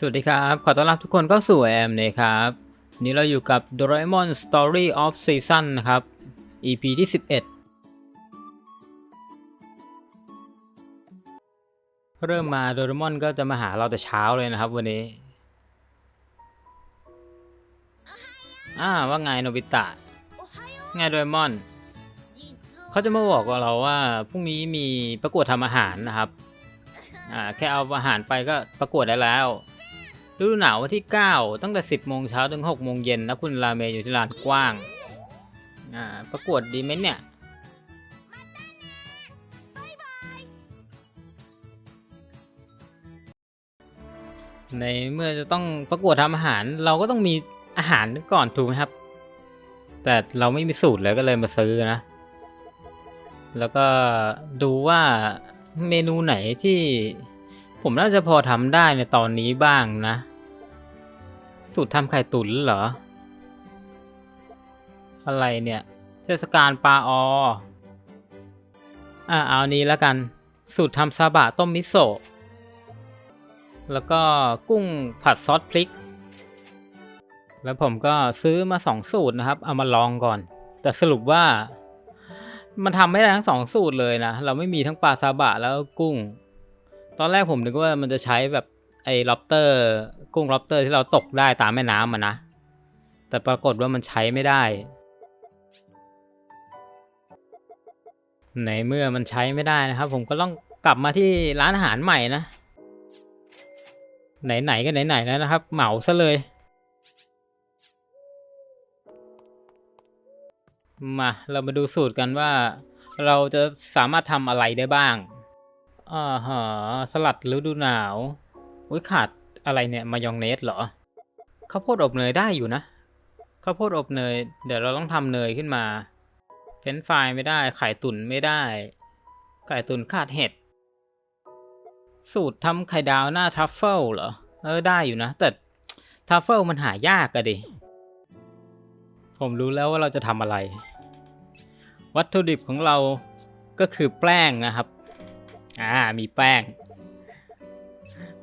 สวัสดีครับ ขอต้อนรับทุกคนเข้าสู่แอมนะครับวันนี้เราอยู่กับ Doraemon Story of Season นะครับ EP ที่ 11 เริ่มมาโดเรมอนก็จะมาหาเราแต่เช้าเลยนะครับวันนี้ อ่าว่าไงโนบิตะ ไงโดเรมอน เขาจะมาบอกกับเราว่าพรุ่งนี้มีประกวดทำอาหารนะครับ อ่าแค่เอาอาหารไปก็ประกวดได้แล้ว ฤดูหนาววันที่ 9 ตั้งแต่ 10 โมงเช้าถึง 6 โมงเย็นนะคุณราเมย์อยู่ที่ลานกว้าง อ่า ประกวดดีไหมเนี่ย ในเมื่อจะต้องประกวดทำอาหาร เราก็ต้องมีอาหารก่อนถูกไหมครับ แต่เราไม่มีสูตรเลยก็เลยมาซื้อนะ แล้วก็ดูว่าเมนูไหนที่ ผมน่าจะพอทำได้ในตอนนี้บ้างนะ สูตรทำไข่ตุ๋นเหรอ อะไรเนี่ย เทศกาลปลาอออ่าเอานี้แล้วกัน สูตรทำซาบะต้มมิโซะแล้วก็กุ้งผัดซอสพริก แล้วผมก็ซื้อมาสองสูตรนะครับ เอามาลองก่อน แต่สรุปว่า มันทำไม่ได้ทั้งสองสูตรเลยนะ เราไม่มีทั้งปลาซาบะแล้วก็กุ้ง ตอนแรกผมนึกว่ามันจะใช้แบบไอ้ล็อบเตอร์ กุ้งล็อบเตอร์ที่เราตกได้ตามแม่น้ำอะนะ แต่ปรากฏว่ามันใช้ไม่ได้ ในเมื่อมันใช้ไม่ได้นะครับ ผมก็ต้องกลับมาที่ร้านอาหารใหม่นะ ไหนๆก็ไหนๆแล้วนะครับ เหมาซะเลย มาเรามาดูสูตรกันว่า เราจะสามารถทำอะไรได้บ้าง อ่าฮะสลัดฤดูหนาว อุ้ยขาดอะไรเนี่ย มายองเนสเหรอ ข้าวโพดอบเนยได้อยู่นะ ข้าวโพดอบเนย เดี๋ยวเราต้องทำเนยขึ้นมา เฟรนฟรายไม่ได้ ไข่ตุ๋นไม่ได้ ไข่ตุ๋นขาดเห็ด สูตรทำไข่ดาวหน้าทัฟเฟิลเหรอ เออได้อยู่นะ แต่ทัฟเฟิลมันหายากอะดิ ผมรู้แล้วว่าเราจะทำอะไร วัตถุดิบของเราก็คือแป้งนะครับ อ่า มีแป้ง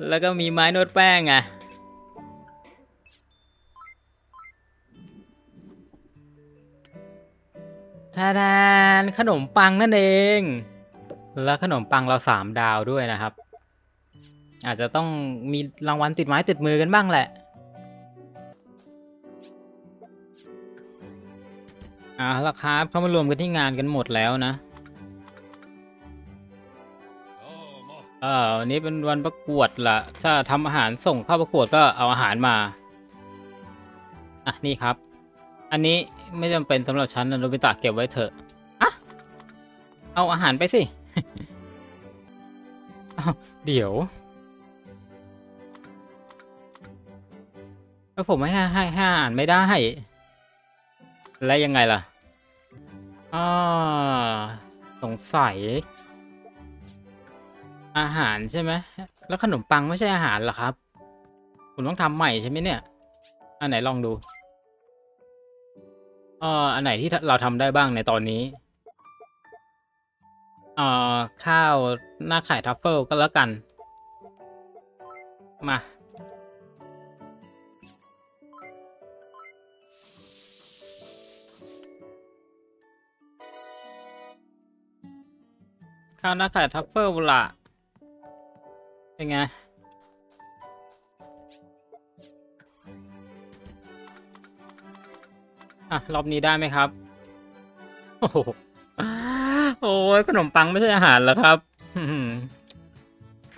แล้วก็มีไม้นวดแป้งไงทาดานขนมปังนั่นเอง แล้วขนมปังเราสามดาวด้วยนะครับ อาจจะต้องมีรางวัลติดไม้ติดมือกันบ้างแหละอ่าละครับเขามารวมกันที่งานกันหมดแล้วนะ เออวันนี้เป็นวันประกวดละถ้าทำอาหารส่งเข้าประกวดก็เอาอาหารมา อะ นี่ครับ อันนี้ไม่จำเป็นสำหรับฉันนะโนบิตะเก็บไว้เถอะอะเอาอาหารไปสิเดี๋ยวแล้วผมไม่ให้ให้ให้อาหารไม่ได้ แล้วยังไงล่ะอ่าสงสัย อาหารใช่ไหม แล้วขนมปังไม่ใช่อาหารเหรอครับ ผมต้องทำใหม่ใช่ไหมเนี่ย อันไหนลองดูเอ่ออันไหนที่เราทำได้บ้างในตอนนี้เอ่อข้าวหน้าไข่ทัฟเฟิลก็แล้วกัน มา ข้าวหน้าไข่ทัฟเฟิลละ เป็นไง อะ รอบนี้ได้ไหมครับ โอ้โหโอ้ยขนมปังไม่ใช่อาหารเหรอครับ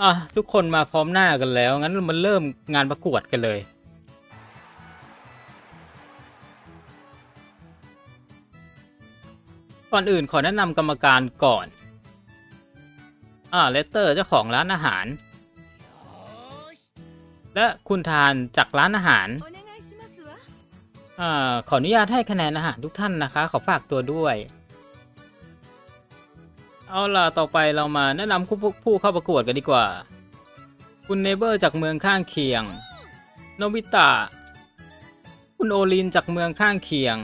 อะ ทุกคนมาพร้อมหน้ากันแล้ว งั้นมันเริ่มงานประกวดกันเลย ก่อนอื่นขอแนะนำกรรมการก่อน อ่าเลตเตอร์เจ้าของร้านอาหาร และคุณทานจากร้านอาหารอขออนุญาตให้คะแนนอาหารทุกท่านนะคะ ขอฝากตัวด้วย เอาล่ะต่อไปเรามาแนะนำผู้เข้าประกวดกันดีกว่า คุณเนเบอร์จากเมืองข้างเคียง โนบิตะ คุณโอลินจากเมืองข้างเคียง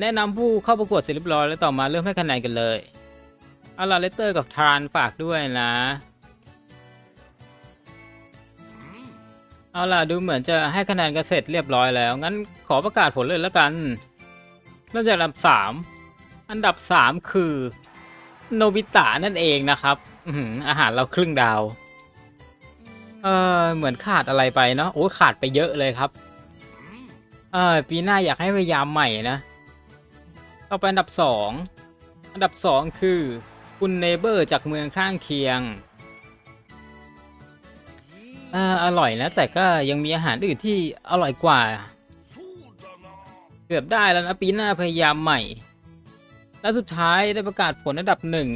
แนะนำผู้เข้าประกวดเสร็จเรียบร้อยแล้วต่อมาเริ่มให้คะแนนกันเลยเอาล่ะเลตเตอร์กับทานฝากด้วยนะ เอาล่ะดูเหมือนจะให้คะแนนกันเสร็จเรียบร้อยแล้ว งั้นขอประกาศผลเลยแล้วกันเริ่มจากอันดับสามอันดับสามคือโนบิตะนั่นเองนะครับอืออาหารเราครึ่งดาว เออเหมือนขาดอะไรไปเนาะโอ้ขาดไปเยอะเลยครับ เออปีหน้าอยากให้พยายามใหม่นะ ต่อไปอันดับสองอันดับสองคือคุณเนเบอร์จากเมืองข้างเคียง อออร่อยนะแต่ก็ยังมีอาหารอื่นที่อร่อยกว่า เกือบได้แล้วนะปีหน้าพยายามใหม่และสุดท้ายได้ประกาศผลอันดับหนึ่ง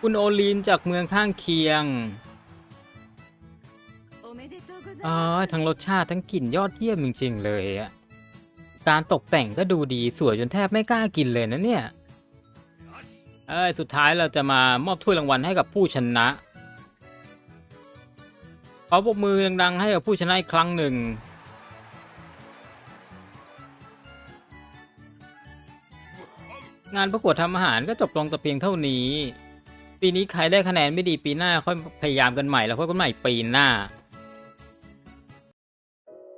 คุณโอลีนจากเมืองข้างเคียงอ๋อทั้งรสชาติทั้งกลิ่นยอดเยี่ยมจริงๆเลยอะการตกแต่งก็ดูดีสวยจนแทบไม่กล้ากินเลยนะเนี่ยเอ้ยสุดท้ายเราจะมามอบถ้วยรางวัลให้กับผู้ชนะ ขอปรบมือดังๆให้กับผู้ชนะอีกครั้งหนึ่ง งานประกวดทำอาหารก็จบลงแต่เพียงเท่านี้ ปีนี้ใครได้คะแนนไม่ดีปีหน้าค่อยพยายามกันใหม่แล้วค่อยกันใหม่ปีหน้า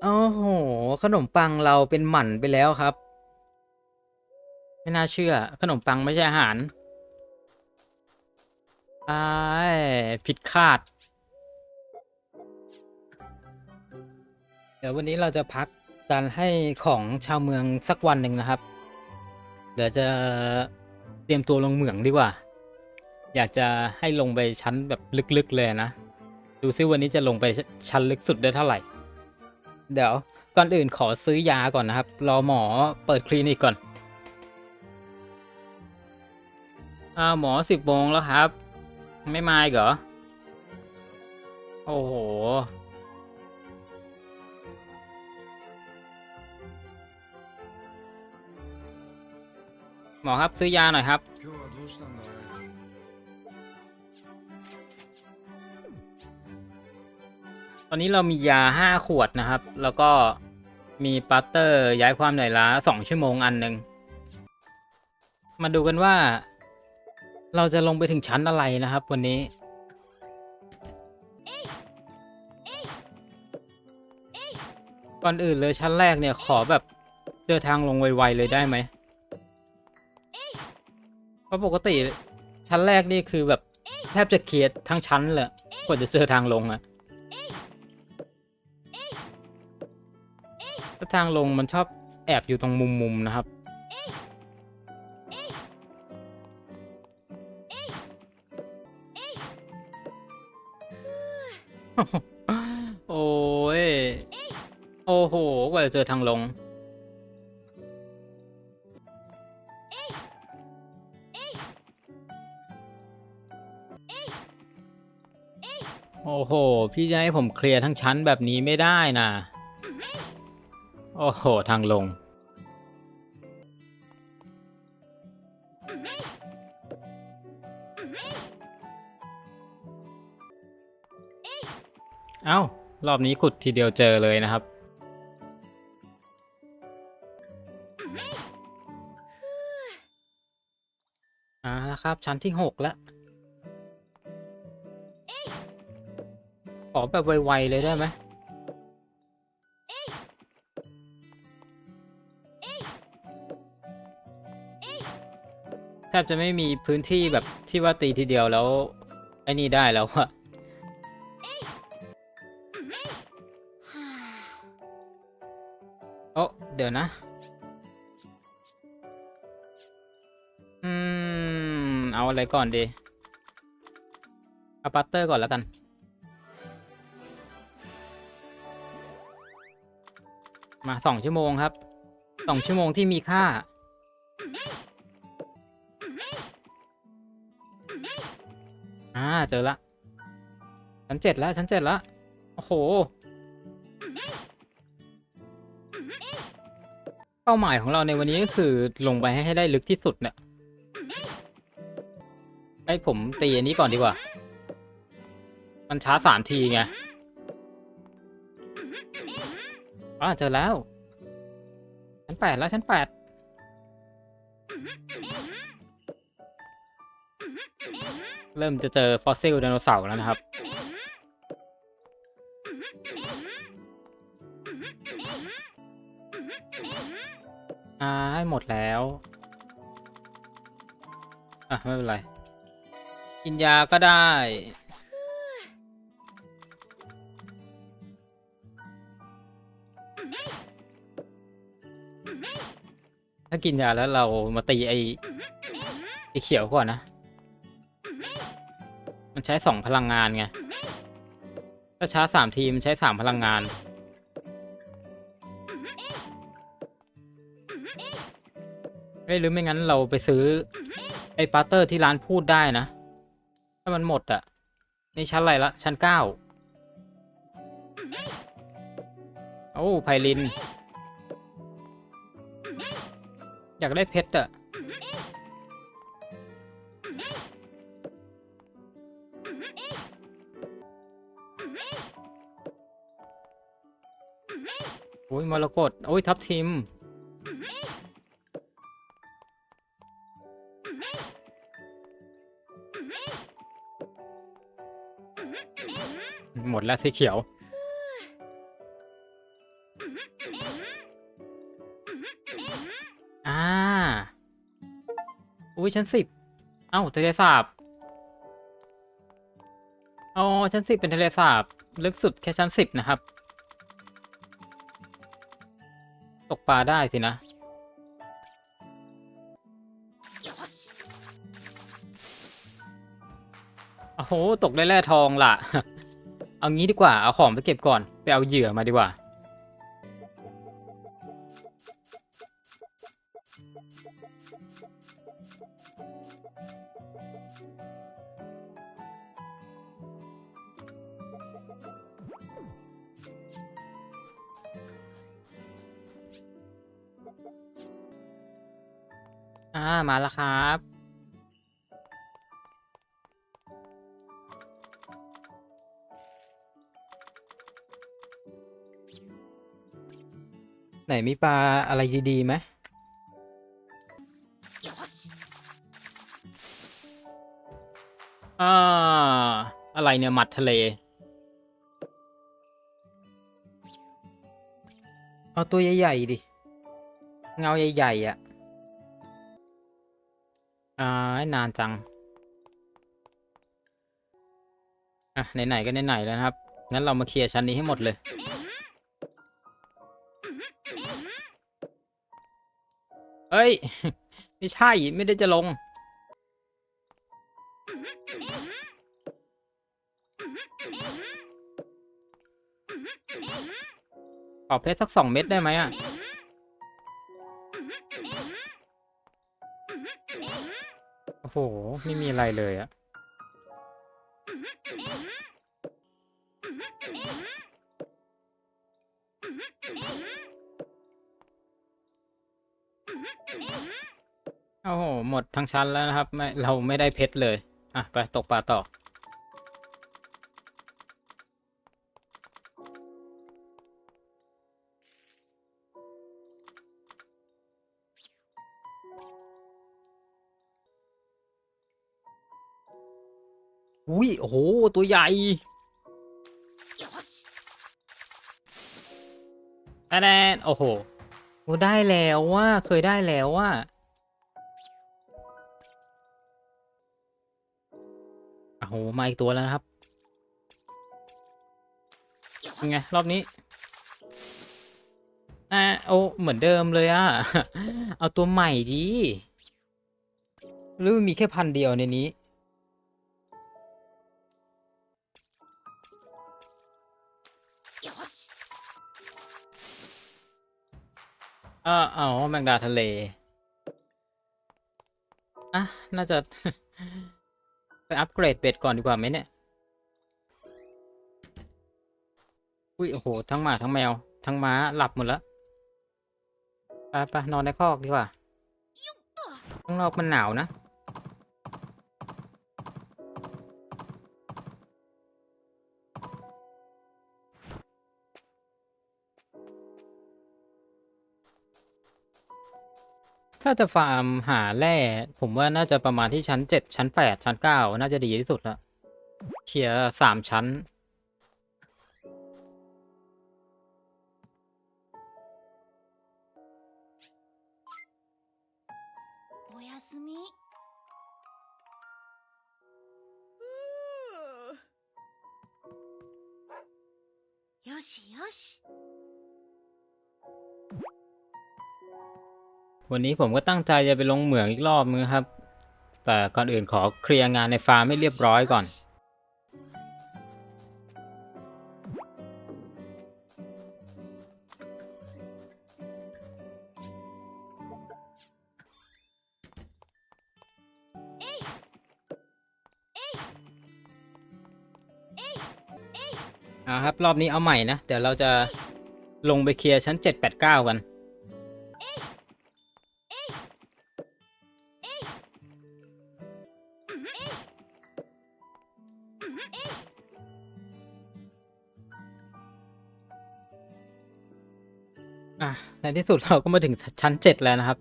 โอ้โห ขนมปังเราเป็นหมันไปแล้วครับ ไม่น่าเชื่อ ขนมปังไม่ใช่อาหารไอ้ายผิดคาด เดี๋ยววันนี้เราจะพักการให้ของชาวเมืองสักวันหนึ่งนะครับ เดี๋ยวจะเตรียมตัวลงเหมืองดีกว่า อยากจะให้ลงไปชั้นแบบลึกๆเลยนะ ดูซิวันนี้จะลงไปชั้นลึกสุดได้เท่าไหร่ เดี๋ยวก่อนอื่นขอซื้อยาก่อนนะครับ รอหมอเปิดคลินิกก่อนอ่าวหมอสิบโมงแล้วครับ ไม่มาอีกเหรอ โอ้โห หมอครับซื้อยาหน่อยครับ ตอนนี้เรามียาห้าขวดนะครับ แล้วก็มีปัตเตอร์ย้ายความเหนื่อยล้าสองชั่วโมงอันหนึ่ง มาดูกันว่า เราจะลงไปถึงชั้นอะไรนะครับ วันนี้ก่อนอื่นเลยชั้นแรกเนี่ยขอแบบเดินทางลงไวๆเลยได้ไหม เพราะปกติชั้นแรกนี่คือแบบแทบจะเคลียร์ทั้งชั้นเลยกว่าจะเจอทางลงอะถ้าทางลงมันชอบแอบอยู่ตรงมุมๆนะครับ โอ้ย โอ้โห กว่าจะเจอทางลง อ้โห พี่จะให้ผมเคลียร์ทั้งชั้นแบบนี้ไม่ได้นะ โอ้โห ทางลง เอ้า รอบนี้ขุดทีเดียวเจอเลยนะครับ อ่าแล้วครับ ชั้นที่หกแล้ว ขอแบบไวๆเลยได้ไหมแทบจะไม่มีพื้นที่แบบที่ว่าตีทีเดียวแล้วไอ้นี่ได้แล้วอะโอ้เดี๋ยวนะ อืม เอาอะไรก่อนดีเอาปัตเตอร์ก่อนแล้วกัน มาสองชั่วโมงครับสองชั่วโมงที่มีค่า อ่า เจอละชั้นเจ็ดแล้วชั้นเจ็ดล้วโอ้โห เป้าหมายของเราในวันนี้ก็คือลงไปให้ได้ลึกที่สุดเนี่ยไอ้ผมตีอันนี้ก่อนดีกว่า มันช้าสามทีไง อ๋อเจอแล้วชั้นแปดแล้วชั้นแปดเริ่มจะเจอฟอสซิลไดโนเสาร์แล้วนะครับ อ่าให้หมดแล้ว อะ ไม่เป็นไร กินยาก็ได้ ถ้ากินยาแล้วเรามาตีไอ้ไอ้เขียวก่อนนะ มันใช้สองพลังงานไง ถ้าชาร์จสามทีมันใช้สามพลังงานเอ้ยหรือไม่งั้นเราไปซื้อ ไอ้ปาเตอร์ที่ร้านพูดได้นะ ถ้ามันหมดอะนี่ชั้นอะไรละชั้นเก้าโอ้ไพลิน อยากได้เพชรอะโอ้ยมรกตโอ้ยทับทิม หมดแล้วสีเขียว อ่า อุ้ยชั้นสิบ เอ้าทะเลสาบอ๋อชั้นสิบเป็นทะเลสาบลึกสุดแค่ชั้นสิบนะครับ ตกปลาได้สินะ โอ้โห ตกได้แร่ทองล่ะ เอางี้ดีกว่า เอาของไปเก็บก่อน ไปเอาเหยื่อมาดีกว่า อ่ามาแล้วครับ ไหนมีปลาอะไรดีๆไหมอ่า อะไรเนี่ยหมัดทะเล เอาตัวใหญ่ ๆ ดิ เงาใหญ่ ๆ อะ อ่านานจัง อะไหนๆก็ไหนๆแล้วนะครับ งั้นเรามาเคลียร์ชั้นนี้ให้หมดเลยเอ้ย ไม่ใช่ ไม่ได้จะลง ขอเพชรสักสองเม็ดได้ไหมอะ ไม่มีอะไรเลยอะโอ้โห หมดทั้งชั้นแล้วนะครับไม่เราไม่ได้เพชรเลย อะ ไปตกปลาต่อ อุ้ยโอ้โห ตัวใหญ่แอนแอนโอ้โหโอ้ได้แล้วว่าเคยได้แล้วว่าโอ้โห มาอีกตัวแล้วนะครับเป็นไงรอบนี้อ่าโอ้เหมือนเดิมเลยอะเอาตัวใหม่ดีหรือมันมีแค่พันเดียวในนี้ อ่าอ๋อแมงดาทะเล อะ น่าจะ ไปอัปเกรดเบ็ดก่อนดีกว่าไหมเนี่ย อุ้ย โอ้โห ทั้งหมาทั้งแมว ทั้งม้าหลับหมดแล้ว ไปไปนอนในคอกดีกว่า ข้างนอกมันหนาวนะ ถ้าจะฟาร์มหาแร่ผมว่าน่าจะประมาณที่ชั้นเจ็ดชั้นแปดชั้นเก้าน่าจะดีที่สุดละเคลียร์สามชั้น วันนี้ผมก็ตั้งใจจะไปลงเหมืองอีกรอบนึงครับ แต่ก่อนอื่นขอเคลียร์งานในฟาร์มให้เรียบร้อยก่อนอ่าครับ รอบนี้เอาใหม่นะ เดี๋ยวเราจะลงไปเคลียร์ชั้น 789 กัน อะ ในที่สุดเราก็มาถึงชั้น7แล้วนะครับ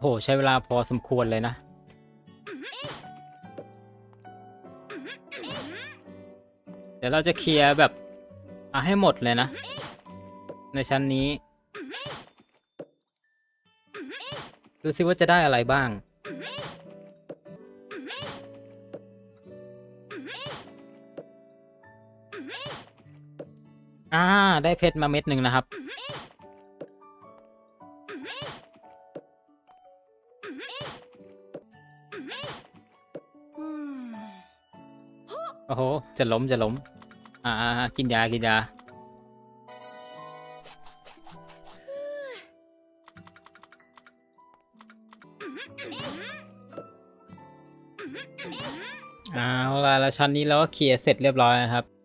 โห ใช้เวลาพอสมควรเลยนะ เดี๋ยวเราจะเคลียร์แบบอาให้หมดเลยนะ ในชั้นนี้ ดูซิว่าจะได้อะไรบ้าง อ่า ได้เพชรมาเม็ดหนึ่งนะครับ โอ้โห จะล้มจะล้ม อ่าอ่าอ่ากินยา กินยา เอาละแล้วชั้นนี้เราก็เคลียร์เสร็จเรียบร้อยนะครับ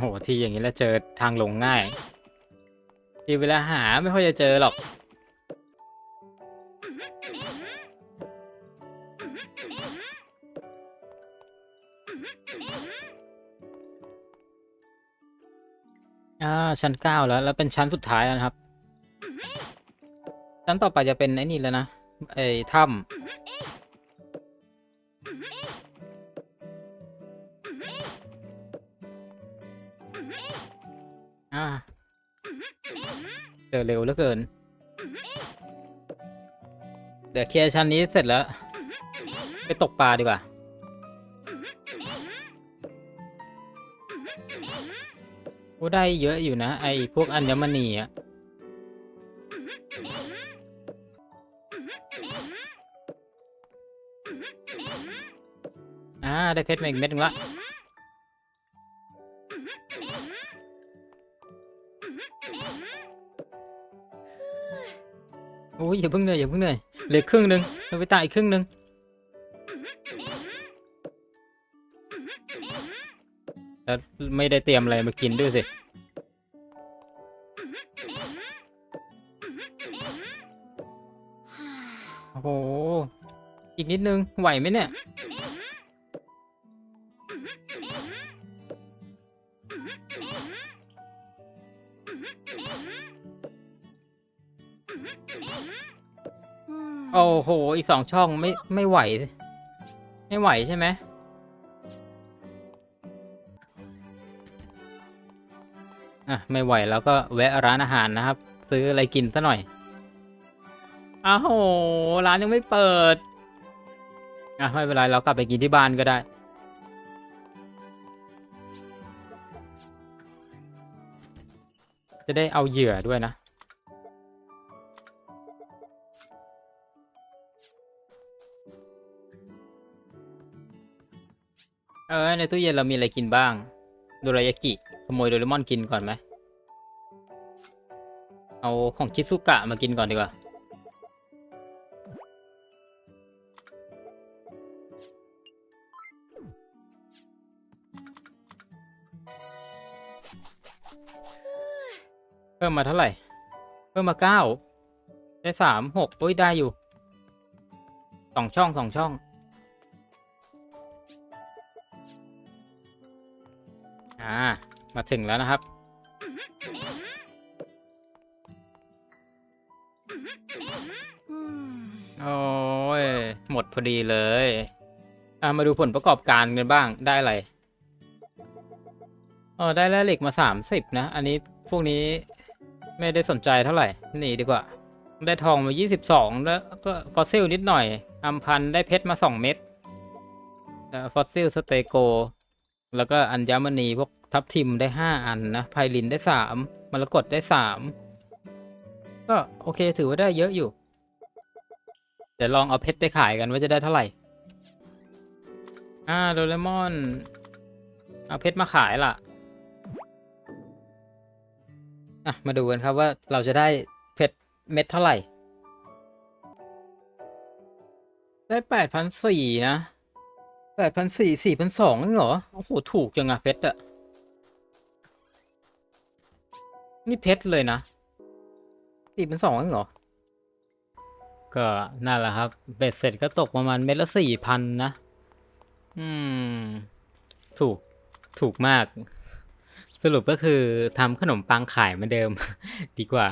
โหที่อย่างนี้แล้วเจอทางลงง่าย ที่เวลาหาไม่ค่อยจะเจอหรอก อ่า ชั้นเก้าแล้ว แล้วเป็นชั้นสุดท้ายแล้วครับ ชั้นต่อไปจะเป็นไอ้นี่แล้วนะไอ้ถ้ำ เจอเร็วเหลือเกิน เดี๋ยวเคลียร์ชั้นนี้เสร็จแล้ว ไปตกปลาดีกว่า โอ้ได้เยอะอยู่นะ ไอพวกอัญมณีอะอ่า ได้เพชรมาอีกเม็ดหนึงละ โอ้ยอย่าเพิ่งเหนื่อยอย่าเพิ่งเหนื่อยเหลือครึ่งหนึ่งเราไปตายอีกครึ่งหนึ่งแล้วไม่ได้เตรียมอะไรมากินด้วยสิโอ้โหอีกนิดนึงไหวไหมเนี่ย โอ้โห อีกสองช่องไม่ไม่ไหว ไม่ไหวใช่ไหมอะ ไม่ไหวแล้วก็แวะร้านอาหารนะครับ ซื้ออะไรกินซะหน่อยอ้าวโห ร้านยังไม่เปิด อะ ไม่เป็นไร เรากลับไปกินที่บ้านก็ได้ จะได้เอาเหยื่อด้วยนะ เออในตู้เย็นเรามีอะไรกินบ้างโดรายากิขโมยโดเรมอนกินก่อนไหมเอาของชิซุกะมากินก่อนดีกว่าเพิ่มมาเท่าไหร่ เพิ่มมาเก้าได้สามหกโอ้ยได้อยู่สองช่องสองช่อง อ่า มาถึงแล้วนะครับ โอ้ย หมดพอดีเลย อ่ามาดูผลประกอบการกันบ้าง ได้อะไรเออได้แร่เหล็กมาสามสิบนะ อันนี้พวกนี้ไม่ได้สนใจเท่าไหร่หนีดีกว่า ได้ทองมา 22 แล้วก็ฟอสซิลนิดหน่อยอัมพันได้เพชรมา 2 เม็ดฟอสซิลสเตโก แล้วก็อัญมณีพวก ทับทิมได้ 5 อันนะไพลินได้ 3มรกตได้ 3 ก็โอเคถือว่าได้เยอะอยู่ เดี๋ยวลองเอาเพชรไปขายกันว่าจะได้เท่าไหร่ อ่าโดเรมอน เอาเพชรมาขายล่ะ อะ มาดูกันครับว่าเราจะได้เพชรเม็ดเท่าไหร่ ได้แปดพันสี่นะแปดพันสี่สี่พันสองเหรอ โอ้โห ถูกจังอะเพชรอะ นี่เพชรเลยนะตีเป็นสองเหรอ ก็นั่นแหละครับ เบ็ดเสร็จก็ตกประมาณเม็ดละสี่พันนะ อืม ถูก ถูกมาก สรุปก็คือทำขนมปังขายเหมือนเดิม ดีกว่า